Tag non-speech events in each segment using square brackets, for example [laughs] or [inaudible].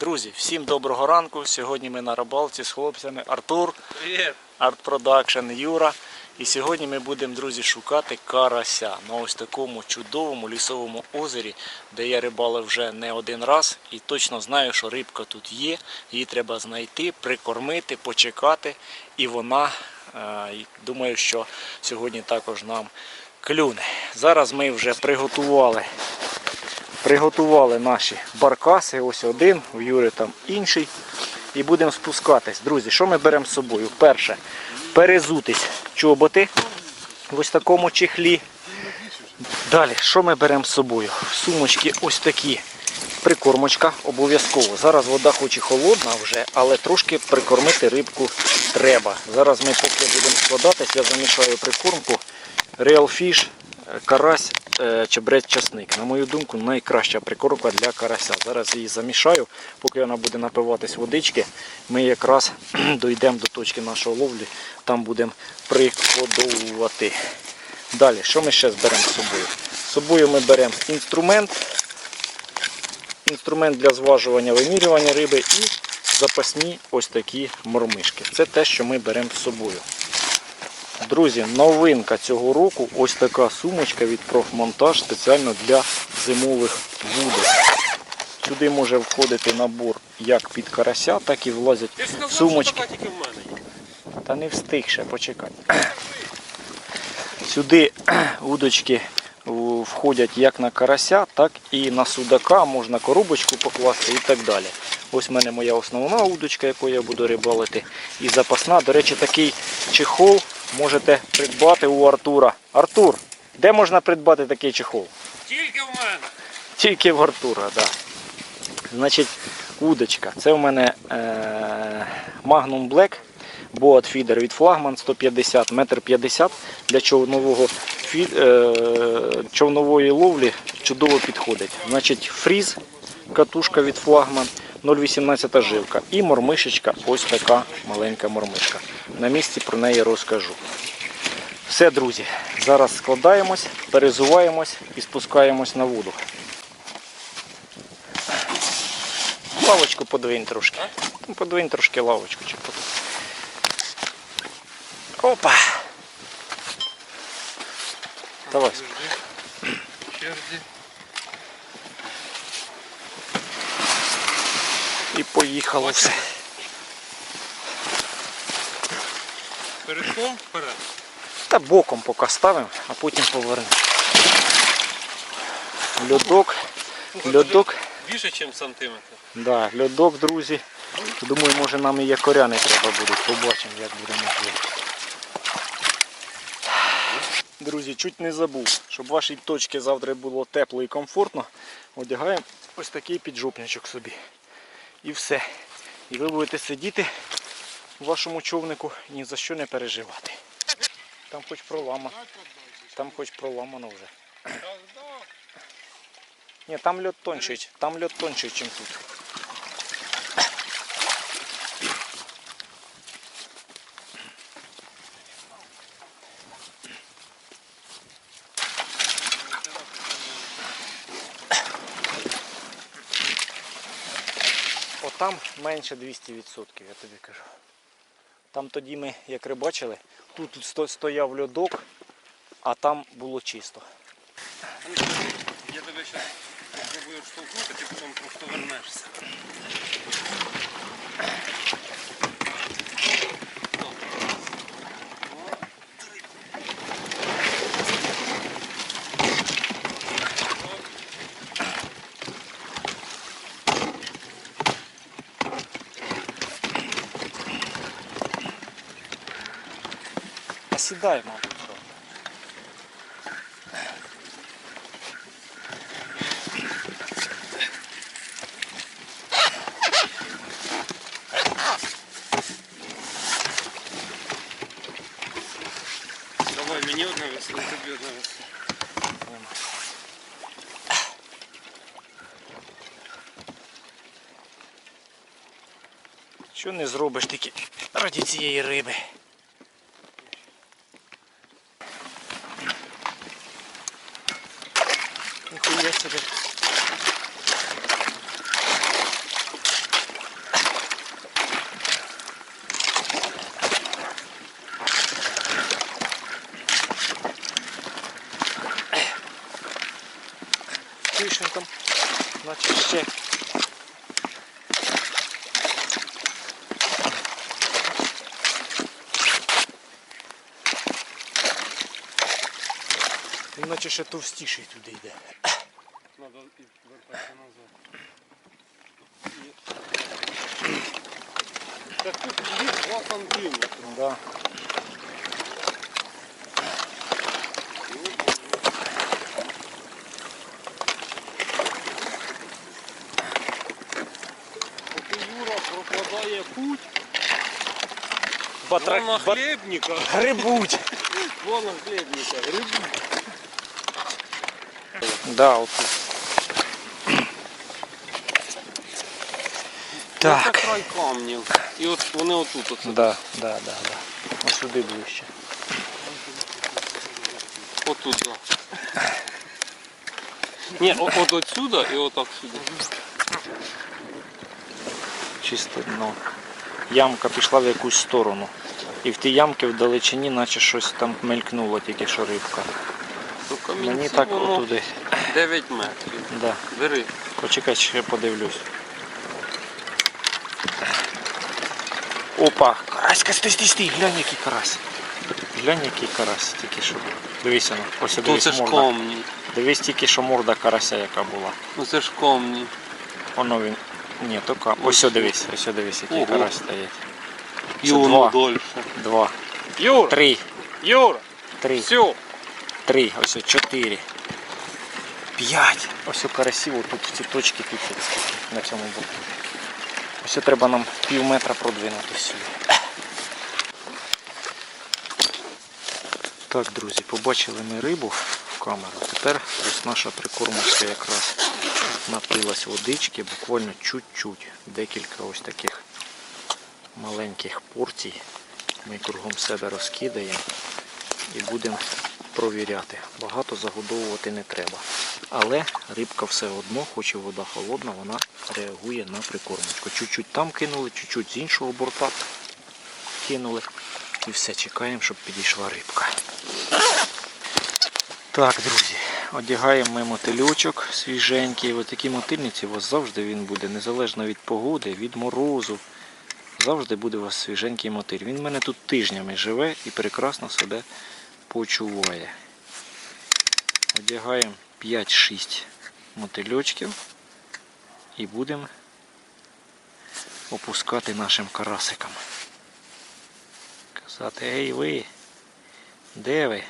Друзі, всім доброго ранку. Сьогодні ми на рибалці з хлопцями Артур! Art Production, Юра. І сьогодні ми будемо, друзі, шукати карася на ось такому чудовому лісовому озері, де я рибалив вже не один раз і точно знаю, що рибка тут є. Її треба знайти, прикормити, почекати. І вона, е, думаю, що сьогодні також нам клюне. Зараз ми вже приготували Приготували наші баркаси, ось один, у Юри там інший. І будемо спускатись. Друзі, що ми беремо з собою? Перше, перезутись чоботи в ось такому чехлі. Далі, що ми беремо з собою? Сумочки ось такі. Прикормочка обов'язково. Зараз вода хоч і холодна вже, але трошки прикормити рибку треба. Зараз ми поки будемо складатись, я замішаю прикормку. Real Fish, карась, чебрець, часник. На мою думку, найкраща прикормка для карася. Зараз її замішаю, поки вона буде напиватись водички, ми якраз [clears throat] дійдемо до точки нашого ловлі, там будемо прикодовувати. Далі, що ми ще зберемо з собою? З собою ми беремо інструмент, інструмент для зважування вимірювання риби і запасні ось такі мормишки. Це те, що ми беремо з собою. Друзі, новинка цього року ось така сумочка від профмонтаж спеціально для зимових вудок. Сюди може входити набор як під карася, так і влазять сумочки. Та не встиг ще, почекай. Сюди [clears throat] удочки входять як на карася, так і на судака, можна коробочку покласти і так далі. Ось в мене моя основна удочка, якою я буду рибалити. І запасна. До речі, такий чехол можете придбати у Артура. Артур, де можна придбати такий чехол? Тільки в мене. Тільки в Артура, так. Да. Значить, удочка. Це в мене е- Magnum Black Boat Feeder від флагман 150 метр 50 для човнового фі... е- човнової ловлі чудово підходить. Значить, фріз, катушка від флагман, 0,18 жилка і мормишечка, ось така маленька мормишка. На місці про неї розкажу. Все, друзі, зараз складаємось, перезуваємось і спускаємось на воду. Лавочку подвинь трошки. Ну, Подвинь трошки лавочку. Чи. Опа! Давай. Черзі. І поїхало все. Передком вперед. Та боком поки ставимо, а потім повернемо. Льодок. Льодок. Більше, ніж сантиметр. Да, льодок, друзі. Думаю, може нам і якоря не треба буде. Побачимо, як буде можливо. Друзі, чуть не забув, щоб вашій точці завтра було тепло і комфортно, одягаємо ось такий піджопничок собі. І все. І ви будете сидіти у вашому човнику і ні за що не переживати. Там хоч проламано. Там хоч проламано вже. Ні, там льот тонший, там льот тонший, ніж тут. Отам менше 200%, я тобі кажу. Там тоді ми, як рибачили, тут стояв льодок, а там було чисто. Я тебе зараз спробую штовхнути, ти потім просто вернешся. Сідай, мабуть. Давай мені одне весло, тобі одне весло. Що не зробиш тільки раді цієї риби? Є собі. Тишенком, значить ще. Іначе ще товстіший туди йде. Надо і вертатися назад. І- Так тут є 2 сантиметри. Да. Поки Юра прокладає путь, Батрак, вон на бат... хлібника, Грибуть. вон на хлібника, грибуть. Да, отут. Це Так. край камнів. І от вони отут оце. Да, да, да, да. Ось сюди ближче. Отут, да. Ні, о- от отсюда і отак сюди. Чисто дно. Ямка пішла в якусь сторону. І в тій ямці в далечині наче щось там мелькнуло, тільки що рибка. Мені так воно отуди. 9 метрів. Да. Бери. Почекай, ще подивлюсь. Опа, караська, стій, стій, стій, глянь, який карась. Глянь, який карась тільки що був. Дивися, ну, ось дивись це ж морда. камні. Дивись тільки що морда карася, яка була. Ну це ж камні. Воно він. Ні, то ка. Ось дивись, ось дивись, який Ого. карась стоїть. І Це воно два. дольше. Два. Юра! Три. Юра! Три. Все! Три. Ось чотири. П'ять. Ось у карасів тут ці точки тут на цьому боку. Ось треба нам пів метра продвинути сюди. Так, друзі, побачили ми рибу в камеру. Тепер ось наша прикормочка якраз напилась водички, буквально чуть-чуть. Декілька ось таких маленьких порцій. Ми кругом себе розкидаємо і будемо провіряти. Багато загодовувати не треба. Але рибка все одно, хоч і вода холодна, вона реагує на прикормочку. Чуть-чуть там кинули, чуть-чуть з іншого борта кинули. І все, чекаємо, щоб підійшла рибка. Так, друзі, одягаємо ми мотильочок свіженький. Ось такі мотильниці у вас завжди він буде, незалежно від погоди, від морозу. Завжди буде у вас свіженький мотиль. Він в мене тут тижнями живе і прекрасно себе почуває. Одягаємо 5-6 мотильочків і будемо опускати нашим карасикам. Казати, ей ви, де ви?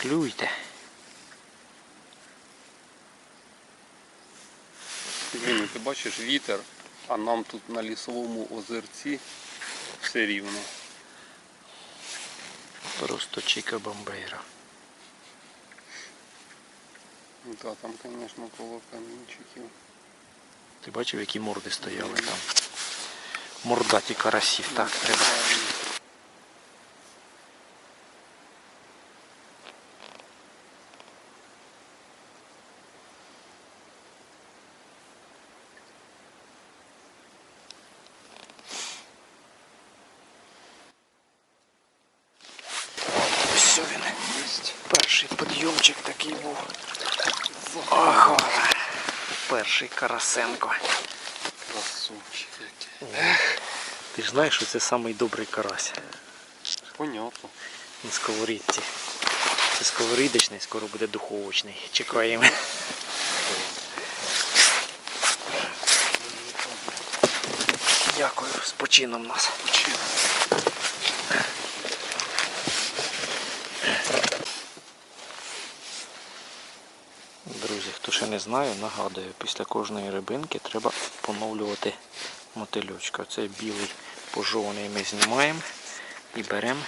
Клюйте. Він, ти бачиш вітер, а нам тут на лісовому озерці все рівно. Просто чіка бомбейра. Ну, Та там, звісно, коло камінчиків. Ти бачив, які морди стояли там? Мордаті карасів. Так, треба. Все він. Перший підйомчик такий був. Ага. Перший Карасенко. Красунчик який. Ти ж знаєш, що це самий добрий карась Понятно. на сковорідці. Це сковорідочний, скоро буде духовочний. Чекаємо. Дякую, з почином нас. Друзі, ще не знаю, нагадую, після кожної рибинки треба поновлювати мотильочка. Оцей білий пожований ми знімаємо і беремо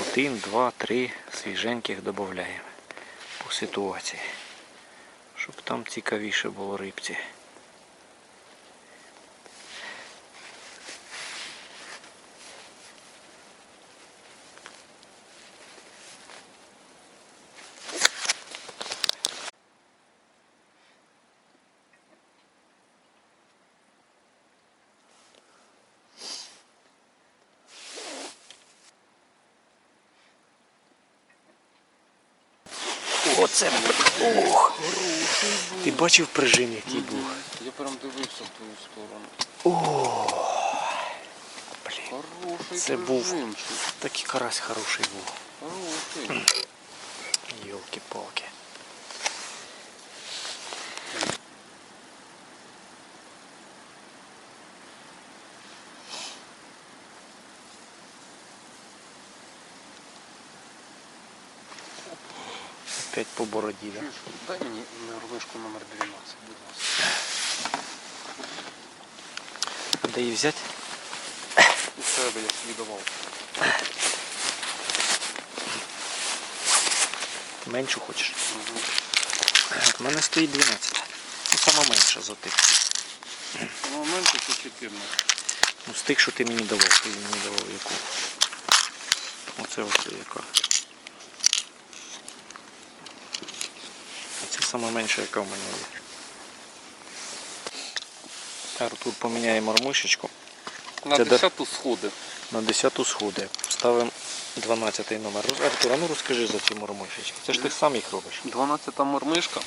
один, два, три свіженьких додаємо по ситуації. Щоб там цікавіше було рибці. Оце. Ух. Ти бачив прижим, який був? Я прям дивився в ту сторону. О, блін. Хороший Це був. прижимчик. Такий карась хороший був. Хороший. Йолки-палки. Опять по бороді, да? Дай мені рвишку номер 12, будь ласка. Де її взяти? У себе я собі давав. Меншу хочеш? Угу. От, в мене стоїть 12. Ну, сама менша з отих. Ну, менше це 14. Ну, з тих, що ти мені давав, ти мені давав яку. Оце ось яка. Це сама менша, яка в мене є. Артур поміняємо мормишечку. На Це 10 сходи. На 10 сходи. Ставимо 12 номер. Артур, а ну розкажи за ці мормишечки. Це ж ти сам їх робиш. 12 мормишка,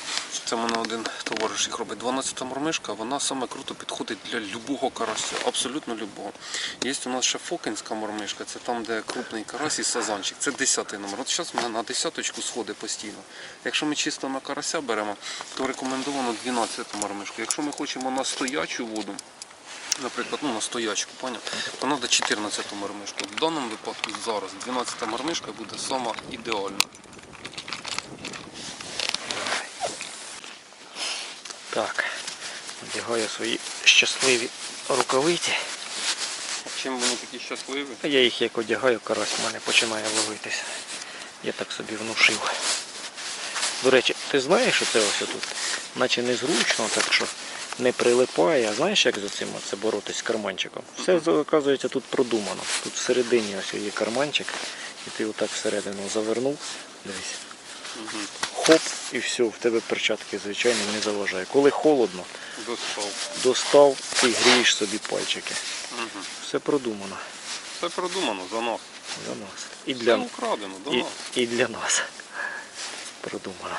це мене один товариш їх робить. 12 мормишка, вона саме круто підходить для любого карася, абсолютно любого. Є у нас ще фокінська мормишка, це там, де крупний карась і сазанчик. Це 10 номер. От зараз мене на десяточку сходи постійно. Якщо ми чисто на карася беремо, то рекомендовано 12 мормишку. Якщо ми хочемо на стоячу воду, наприклад, ну на стоячку, поняв, то треба 14 мормишку. В даному випадку зараз 12 мормишка буде сама ідеальна. Так. Одягаю свої щасливі рукавиці. Чим вони такі щасливі? Я їх як одягаю, карась в мене починає ловитися. Я так собі внушив. До речі, ти знаєш, що це ось тут? Наче незручно, так що не прилипає. А знаєш, як за цим це боротись з карманчиком? Все, оказується, тут продумано. Тут всередині ось є карманчик, і ти отак всередину завернув. Дивись. Угу. Хоп, і все, в тебе перчатки, звичайно, не заважає. Коли холодно, Достав. достав і грієш собі пальчики. Угу. Все продумано Все продумано за нас. за нас. І Все украдено до і, нас. і для нас. Продумано.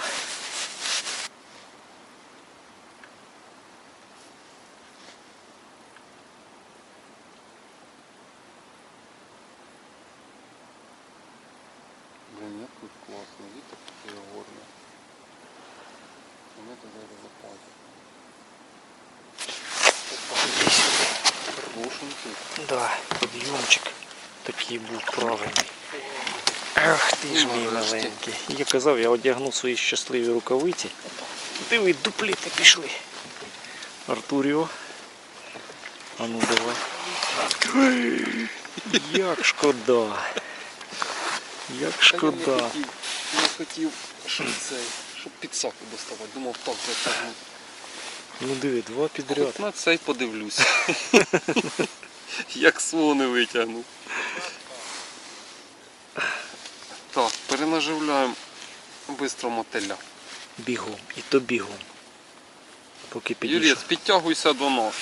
Блин, як тут класно, вітер такий горний. Вони туди запасять. Хорошенький. Да, підйомчик такий був правильний. Ах ти ж мій маленький. Я казав, я одягну свої щасливі рукавиці. Диви, дупліти пішли. Артуріо. А ну давай. Як шкода. Як Та Я хотів, щоб цей, щоб підсаку доставати. Думав, так затягнути. Ну диви, два підряд. Хоч на цей подивлюся. [laughs] Як свого не витягнув. Так, перенаживляємо швидко мотиля. Бігом. І то бігом. Поки підійшов. Юрієць, підтягуйся до нас.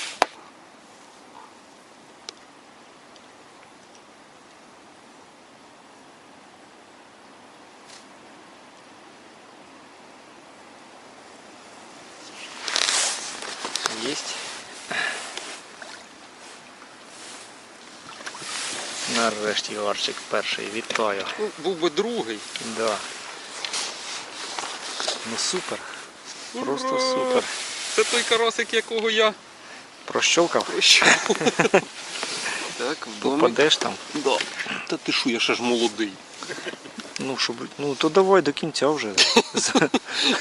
Нарешті Арчик перший. Вітаю. Ну, був би другий. Да. Ну супер. Просто супер. Це той карасик, якого я Прощолкав? прощав. [laughs] Так. Попадеш там? Да. Та ти що, я ще ж молодий. Ну, щоб. Ну то давай до кінця вже. [laughs]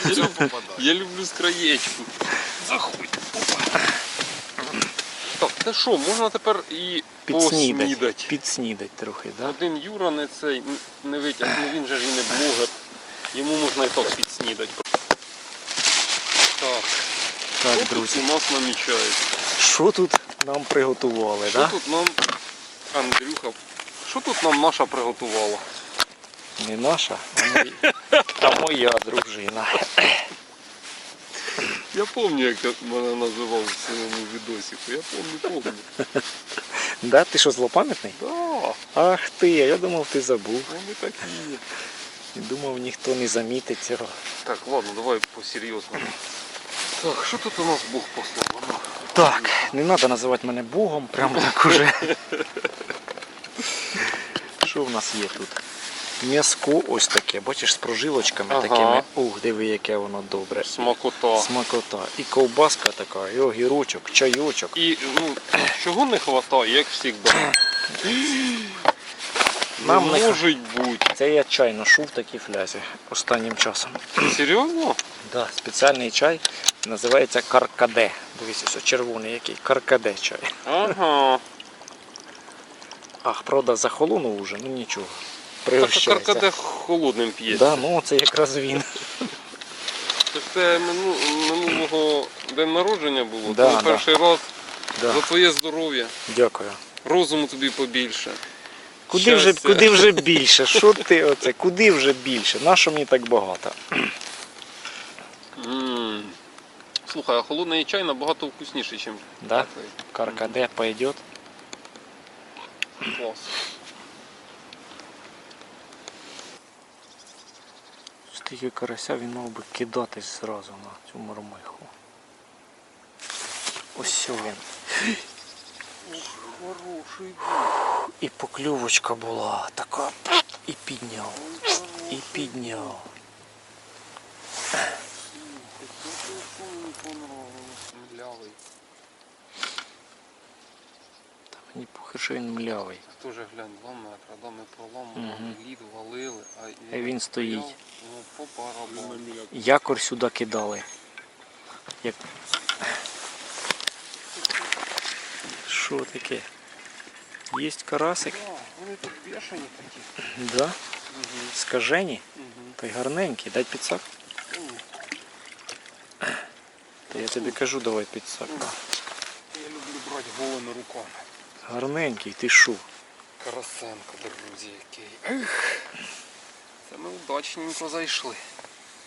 Я, я люблю з краєчку. Заходь. Так, та що, можна тепер і Підснідать. поснідать. Підснідать трохи, да? Один Юра не цей не витягне, він же ж і не блогер. Йому можна і так підснідати. Так, Так, що тут друзі. у нас намічається? Що тут нам приготували, Що тут нам, Андрюха, що тут нам наша приготувала? Не наша, а моя, [laughs] а моя дружина. Я пам'ятаю, як мене називав в своєму відосіку. Я пам'ятаю, пам'ятаю. [laughs] Да, ти що злопам'ятний? Да, Ах ти, а я думав, ти забув. вони такі. І думав, ніхто не замітить цього. Так, ладно, давай по-серйозному. Так, що тут у нас Бог послав? Ну, Так, не треба називати мене Богом, прямо так уже. [laughs] Що в нас є тут? М'яско ось таке, бачиш, з прожилочками Ага. такими. Ух, диви, яке воно добре. Смакота. Смакота. І ковбаска така, і огірочок, чайочок. І ну, чого не вистачає, як завжди. Нам не не може бути. Це я чай ношу в такій флязі останнім часом. Серйозно? Да, спеціальний чай називається каркаде. Дивіться, ось червоний який. Каркаде чай. Ага. Ах, правда, захолонув уже, ну нічого. Так Пригощається. каркаде холодним п'є. Да, ну це якраз він. Це мину, минулого день народження було, Да, тому да. перший раз Да. за твоє здоров'я. Дякую. Розуму тобі побільше. Куди вже, Щастя. куди вже більше? Що ти оце? Куди вже більше? Нащо мені так багато? М. Слухай, а холодний чай набагато вкусніший, ніж Да? Каркаде пойдет. Клас. Стільки карася він мав би кидатись зразу на цю мормиху. Ось він. Хороший. І поклювочка була така. І підняв. І підняв. Млявий. Мені похер, що він млявий. Теж глянь, 2 метри, да, ми проламували, Мгм. лід валили, а І він стоїть. Ну, по барабану. Якорь сюди кидали. Як... Що таке? Є карасик? Да, вони тут бешені такі. Да? Угу. Скажені? Угу. Та й гарненький, дай підсак. Та я тобі кажу, давай підсак. Я люблю брати голими руками. Гарненький, ти шо? Карасенко, друзі, який. Ех. Це ми удачненько зайшли.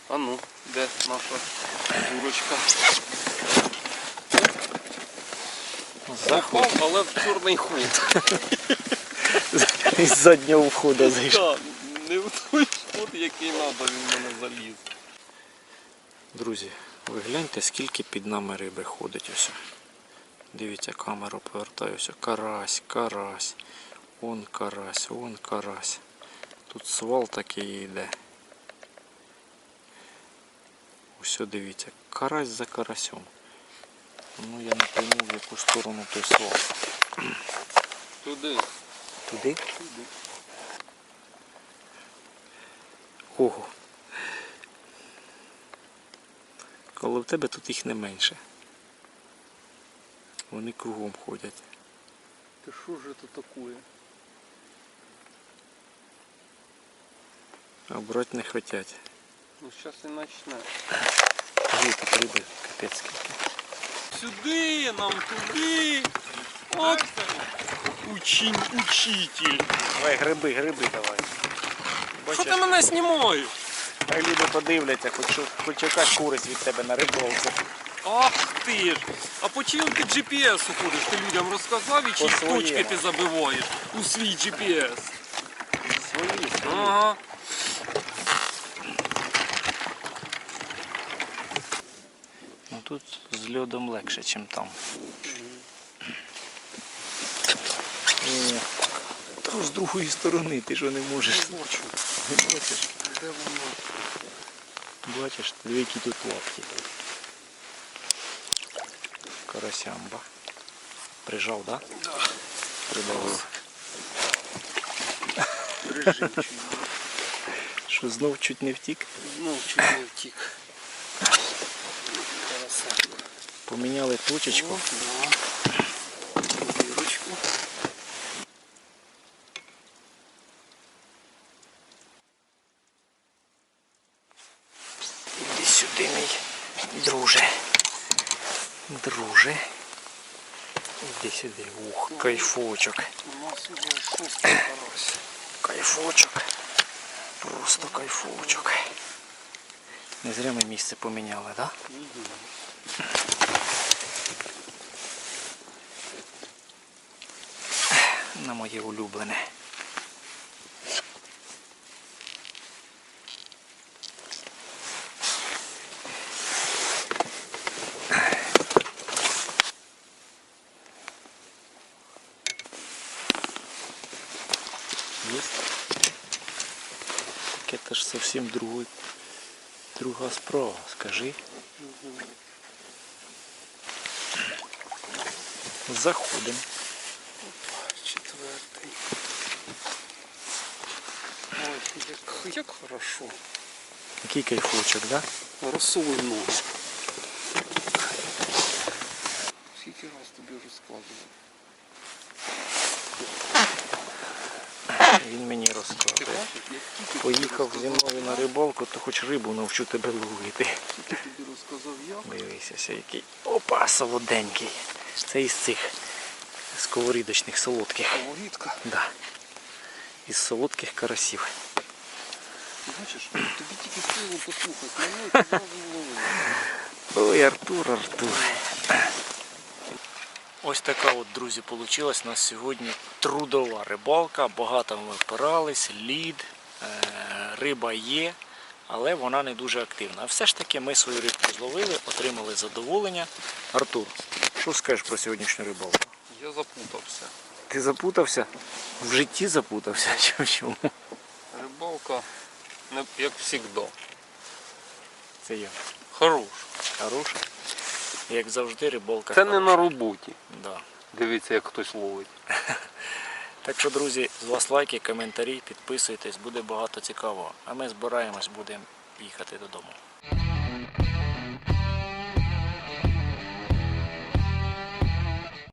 А ну, де наша дурочка? Заход. Але в чорний ход. Із заднього входу зайшов. Так, не в той ход, який треба, він в мене заліз. Друзі, ви гляньте, скільки під нами риби ходить ось. Дивіться, камеру повертаюся. Карась, карась. Он карась, он карась. Тут свал такий йде. Ось дивіться, карась за карасем. Ну я не пойму в яку сторону той свал. [clears throat] Туди. Туди? Туди. Ого. Коли в тебе тут їх не менше. Вони кругом ходять. Ти що ж це таке? А брати не хочуть. Ну зараз і почне. Є тут риби капець скільки. Сюди, нам туди. От учень, учитель. Давай гриби, гриби давай. Що ти мене знімаєш? Хай люди подивляться, хоч, хоч якась користь від тебе на риболці. Ах ти ж! А по чим ти GPS ходиш? Ти людям розказав і чи своєму. точки ти забиваєш у свій GPS? Свої, свої. Ага. Ну тут з льодом легше, ніж там. О, Та з другої сторони ти що не можеш. Не бачиш? Де воно? Бачиш, диви, які тут лапки. Карасямба. Прижав, да? Да. Придавив. Режим Що знов чуть не втік? Знов чуть не втік. Карасямба. Поміняли точечку. Да. Дірочку. Іди сюди, мій друже. Друже. Іди сюди. Ух, кайфочок. У нас уже шостий. Кайфочок. Просто кайфочок. Не зря ми місце поміняли, так? Да? На моє улюблене. так це ж зовсім другий, друга справа, скажи. Заходимо. Опа, Четвертий. Ой, як, як хорошо. Який кайфочок, да? Розсовуй ноги. Скільки раз тобі розкладував? Він мені розказує. Поїхав зі мною на рибалку, то хоч рибу навчу тебе ловити. Дивися, який. Опа, солоденький. Це із цих сковорідочних солодких. Фаворитка. Да. Із солодких карасів. Бачиш, тобі тільки слово послухати, на нього одразу ловили. Ой, Артур, Артур. Ось така от, друзі, вийшла у нас сьогодні трудова рибалка. Багато ми впирались, лід, е, риба є, але вона не дуже активна. А все ж таки ми свою рибку зловили, отримали задоволення. Артур, що скажеш про сьогоднішню рибалку? Я запутався. Ти запутався? В житті запутався? [laughs] Чому? Рибалка, як завжди. Це я. Хорош. Хороша. Як завжди, риболка. Це не на роботі. Да. Дивіться, як хтось ловить. [laughs] Так що, друзі, з вас лайки, коментарі, підписуйтесь, буде багато цікавого. А ми збираємось, будемо їхати додому.